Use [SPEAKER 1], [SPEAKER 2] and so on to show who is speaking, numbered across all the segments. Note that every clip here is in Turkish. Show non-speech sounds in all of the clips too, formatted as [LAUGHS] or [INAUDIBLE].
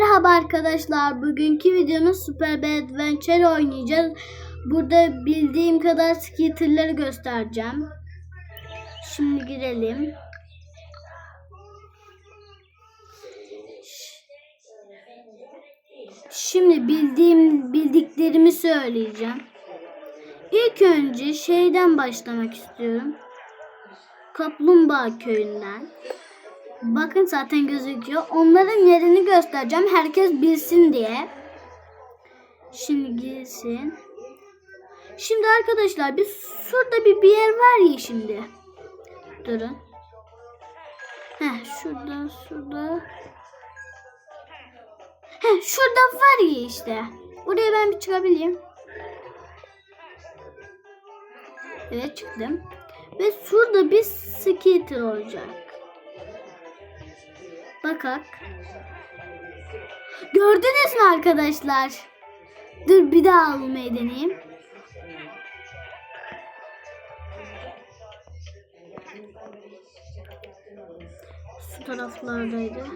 [SPEAKER 1] Merhaba arkadaşlar. Bugünkü videomuz Super Bad Adventure oynayacağız. Burada bildiğim kadar skitterları göstereceğim. Şimdi girelim. Şimdi bildiğim bildiklerimi söyleyeceğim. İlk önce şeyden başlamak istiyorum. Kaplumbağa köyünden. Bakın zaten gözüküyor. Onların yerini göstereceğim. Herkes bilsin diye. Şimdi girsin. Şimdi arkadaşlar biz şurada bir, bir yer var ya şimdi. Durun. Heh şurada şurada. Heh şurada var ya işte. Buraya ben bir çıkabileyim. Evet çıktım. Ve şurada bir skater olacak. Bakak. Gördünüz mü arkadaşlar? Dur bir daha almayı deneyeyim. Şu taraflardaydı.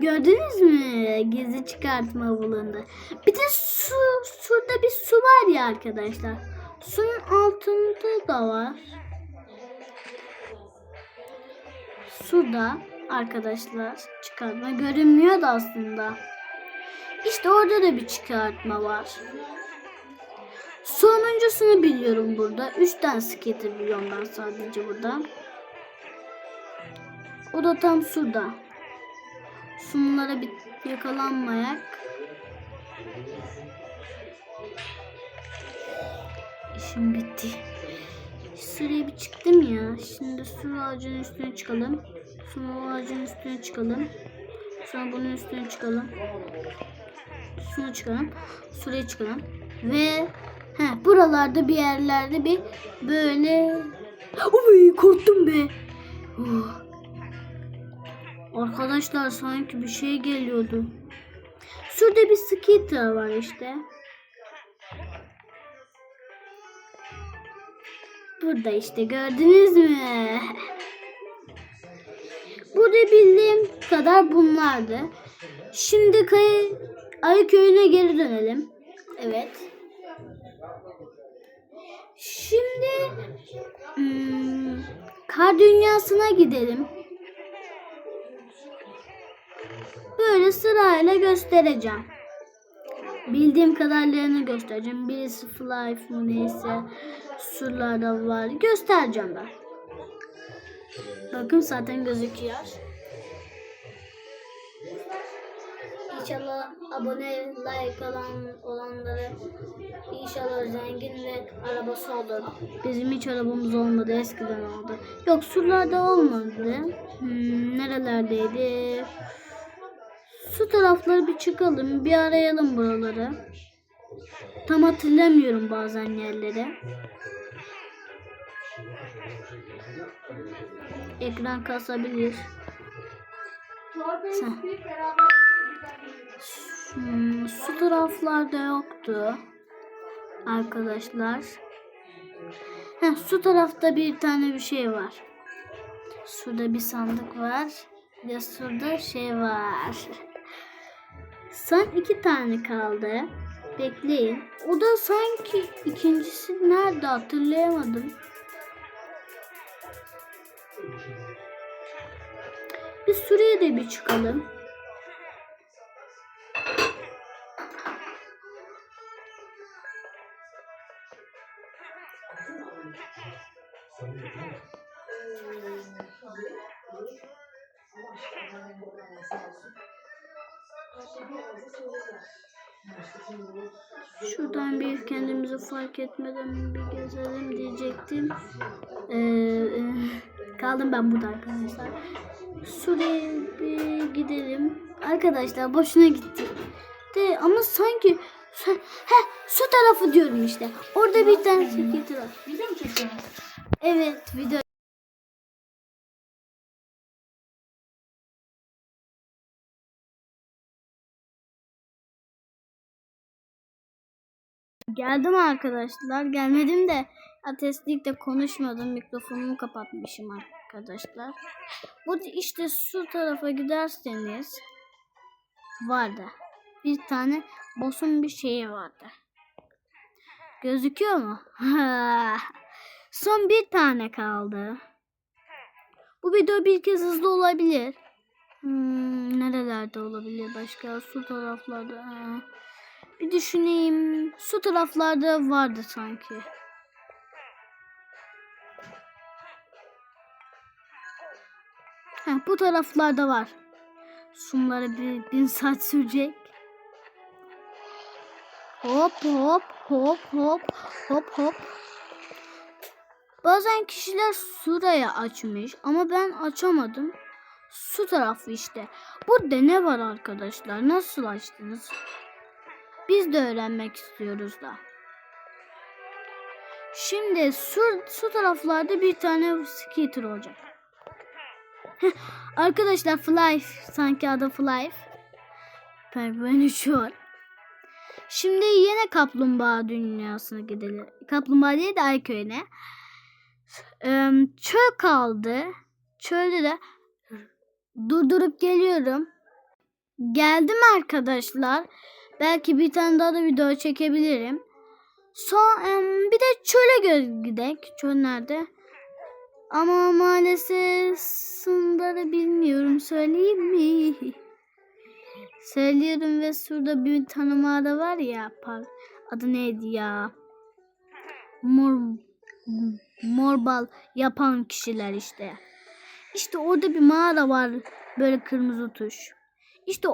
[SPEAKER 1] Gördünüz mü? Gizli çıkartma bulundu. Bir de su, şurada bir su var ya arkadaşlar. Suyun altında da var. Suda arkadaşlar çıkartma görünmüyordu aslında. İşte orada da bir çıkartma var. Sonuncusunu biliyorum burada. Üç tane skater biliyorum ben sadece burada. O da tam suda. Sunlara bir yakalanmayak. İşim bitti. Sıraya bir çıktım ya. Şimdi su ağacının üstüne çıkalım. Sonra ağacın üstüne çıkalım. Sonra bunun üstüne çıkalım. Şuna çıkalım. Şuraya çıkalım. Ve he, buralarda bir yerlerde bir böyle Uy, korktum be. Oh. Arkadaşlar sanki bir şey geliyordu. Şurada bir skater var işte. Burada işte gördünüz mü? [LAUGHS] Burada bildiğim kadar bunlardı. Şimdi kayı ayı köyüne geri dönelim. Evet. Şimdi hmm, kar dünyasına gidelim. Böyle sırayla göstereceğim. Bildiğim kadarlarını göstereceğim. Birisi fly mı neyse surlarda var. Göstereceğim ben. Bakın zaten gözüküyor. İnşallah abone, like alan olanları inşallah zengin ve arabası olur. Bizim hiç arabamız olmadı eskiden oldu. Yok surlarda olmadı. Hmm, nerelerdeydi? Su tarafları bir çıkalım, bir arayalım buraları. Tam hatırlamıyorum bazen yerleri. Ekran kasabilir. Sen. Hmm, su taraflarda yoktu. Arkadaşlar. Heh, su tarafta bir tane bir şey var. Suda bir sandık var. De suda şey var. Son iki tane kaldı. Bekleyin. O da sanki ikincisi nerede hatırlayamadım. Biz Suriye'de de bir çıkalım. Şuradan bir kendimizi fark etmeden bir gezelim diyecektim. Ee, kaldım ben burada arkadaşlar. Suriye'ye bir gidelim. Arkadaşlar boşuna gittik. De, ama sanki he, su tarafı diyorum işte. Orada bir tane sekreter var.
[SPEAKER 2] Video mu çekiyorsun?
[SPEAKER 1] Evet video. Geldim arkadaşlar. Gelmedim de atestlikte konuşmadım. Mikrofonumu kapatmışım arkadaşlar. Bu işte şu tarafa giderseniz vardı. Bir tane boss'un bir şeyi vardı. Gözüküyor mu? [LAUGHS] Son bir tane kaldı. Bu video bir kez hızlı olabilir. Hmm, nerelerde olabilir başka? Su taraflarda. Bir düşüneyim. Su taraflarda vardı sanki. Heh, bu taraflarda var. Sunları bir bin saat sürecek. Hop hop hop hop hop hop. Bazen kişiler suraya açmış ama ben açamadım. Su tarafı işte. Burada ne var arkadaşlar? Nasıl açtınız? Biz de öğrenmek istiyoruz da. Şimdi su, su taraflarda bir tane skater olacak. Arkadaşlar Fly sanki adı Fly. Penguen uçuyor. Şimdi yine kaplumbağa dünyasına gidelim. Kaplumbağa değil de ay köyüne. Ee, çöl kaldı. Çölde de durdurup geliyorum. Geldim arkadaşlar. Belki bir tane daha da video çekebilirim. Son bir de çöle gidek. Çöl nerede? Ama maalesef sunları bilmiyorum. Söyleyeyim mi? [LAUGHS] Söylüyorum ve şurada bir tane mağara var ya. par- Adı neydi ya? Mor, morbal yapan kişiler işte. İşte orada bir mağara var. Böyle kırmızı tuş. İşte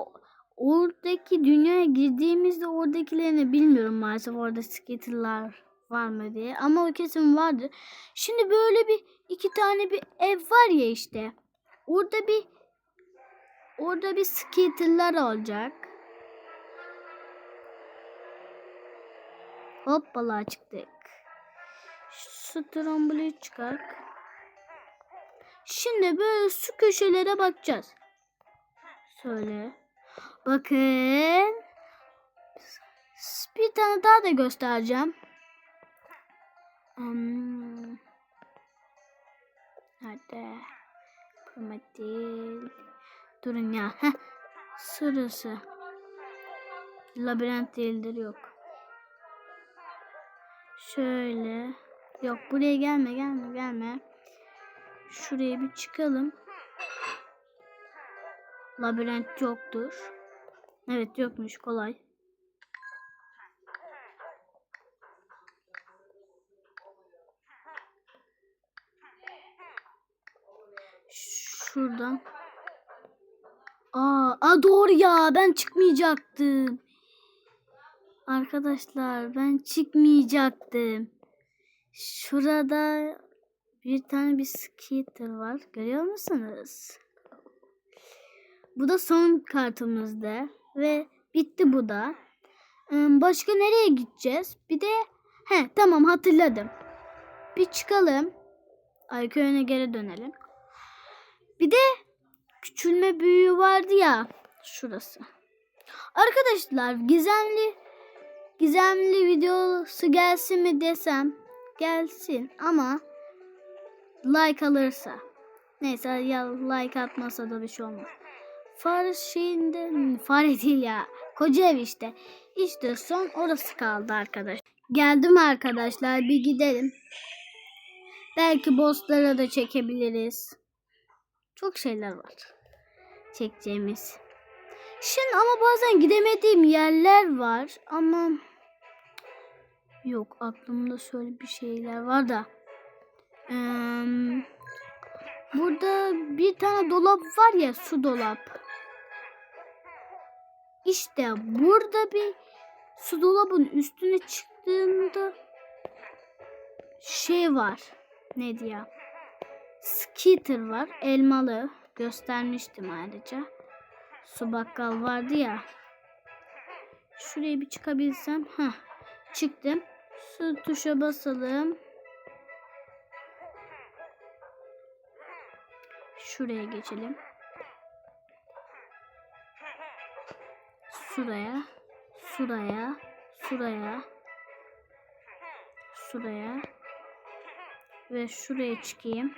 [SPEAKER 1] oradaki dünyaya girdiğimizde oradakilerini bilmiyorum maalesef. Orada skaterlar var mı diye. Ama o kesin vardır. Şimdi böyle bir iki tane bir ev var ya işte. Orada bir orada bir skaterlar olacak. Hoppala çıktık. Şu tramboli çıkar. Şimdi böyle su köşelere bakacağız. Söyle. Bakın. Bir tane daha da göstereceğim. Hmm. Hadi. Prometil. Durun ya. Heh. Sırası. Labirent değildir yok. Şöyle. Yok buraya gelme gelme gelme. Şuraya bir çıkalım. Labirent yoktur. Evet yokmuş kolay. Şuradan. Aa, aa doğru ya ben çıkmayacaktım. Arkadaşlar ben çıkmayacaktım. Şurada bir tane bir skater var. Görüyor musunuz? Bu da son kartımızda ve bitti bu da. Başka nereye gideceğiz? Bir de he tamam hatırladım. Bir çıkalım. Ayköy'üne geri dönelim. Bir de küçülme büyüğü vardı ya şurası. Arkadaşlar gizemli gizemli videosu gelsin mi desem gelsin ama like alırsa. Neyse ya like atmasa da bir şey olmaz. Fare şeyinde fare değil ya. Koca ev işte. İşte son orası kaldı arkadaş. Geldim arkadaşlar bir gidelim. Belki bosslara da çekebiliriz. Çok şeyler var. Çekeceğimiz. Şimdi ama bazen gidemediğim yerler var ama yok aklımda şöyle bir şeyler var da. Eee, burada bir tane dolap var ya su dolap. İşte burada bir su dolabın üstüne çıktığında şey var. Neydi ya? Skitter var. Elmalı. Göstermiştim ayrıca. Su bakkal vardı ya. Şuraya bir çıkabilsem. ha Çıktım. Su tuşa basalım. Şuraya geçelim. Şuraya. Şuraya. Şuraya. Şuraya. Ve şuraya çıkayım.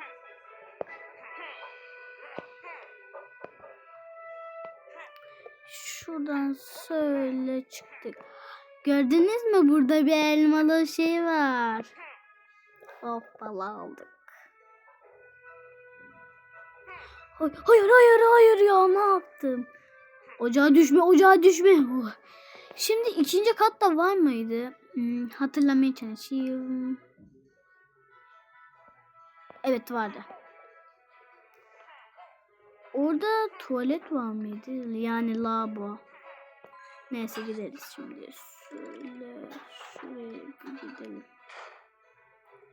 [SPEAKER 1] Şuradan şöyle çıktık. Gördünüz mü burada bir elmalı şey var. Hoppala aldık. Hay- Hayır hayır hayır ya ne yaptım? Ocağa düşme ocağa düşme. Şimdi ikinci katta var mıydı? Hmm, hatırlamaya çalışayım. Evet vardı. Orada tuvalet var mıydı? Yani lavabo. Neyse gideriz şimdi. Şöyle şuraya gidelim.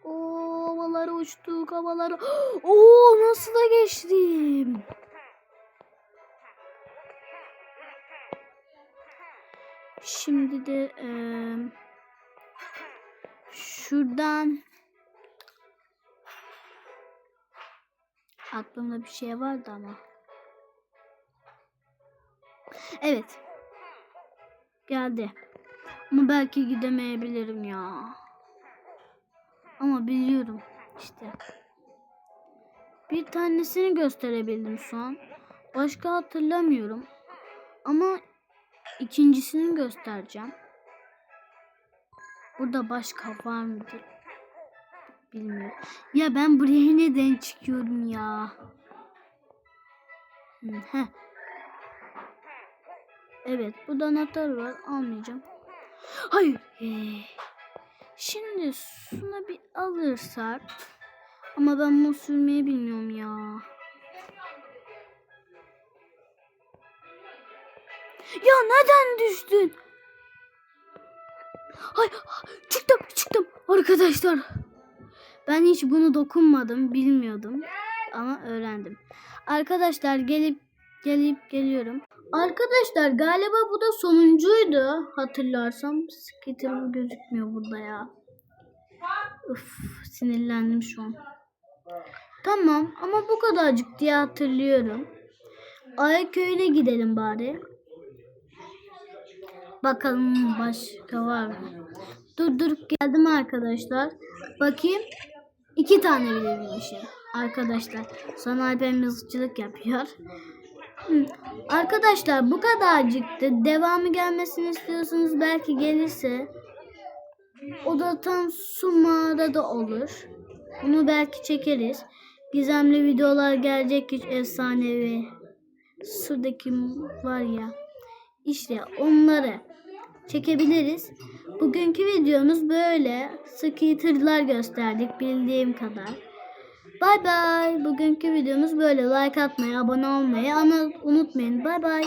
[SPEAKER 1] Oo havalara uçtuk havalara. [GASPS] Oo nasıl da geçtim. Şimdi de eee, şuradan aklımda bir şey vardı ama. Evet. Geldi. Ama belki gidemeyebilirim ya. Ama biliyorum işte. Bir tanesini gösterebildim şu an. Başka hatırlamıyorum. Ama ikincisini göstereceğim. Burada başka var mıdır? Bilmiyorum. Ya ben buraya neden çıkıyorum ya? Heh. Evet, burada anahtar var. Almayacağım. Hayır. Ee, Şimdi şuna bir alırsak. Ama ben bunu sürmeyi bilmiyorum ya. Ya neden düştün? Ay çıktım çıktım arkadaşlar. Ben hiç bunu dokunmadım bilmiyordum ama öğrendim. Arkadaşlar gelip gelip geliyorum. Arkadaşlar galiba bu da sonuncuydu hatırlarsam. Skitter gözükmüyor burada ya. Uf sinirlendim şu an. Tamam ama bu kadarcık diye hatırlıyorum. Ay köyüne gidelim bari. Bakalım başka var mı? Dur dur geldim arkadaşlar. Bakayım. iki tane bile bilmişim. Arkadaşlar sonra Alper mızıkçılık yapıyor. Arkadaşlar bu kadarcıktı. Devamı gelmesini istiyorsanız belki gelirse o da tam su mağarada olur. Bunu belki çekeriz. Gizemli videolar gelecek hiç efsanevi. Sudaki var ya. İşte onları çekebiliriz. Bugünkü videomuz böyle. Skater'lar gösterdik bildiğim kadar. Bay bay. Bugünkü videomuz böyle. Like atmayı, abone olmayı unutmayın. Bay bay.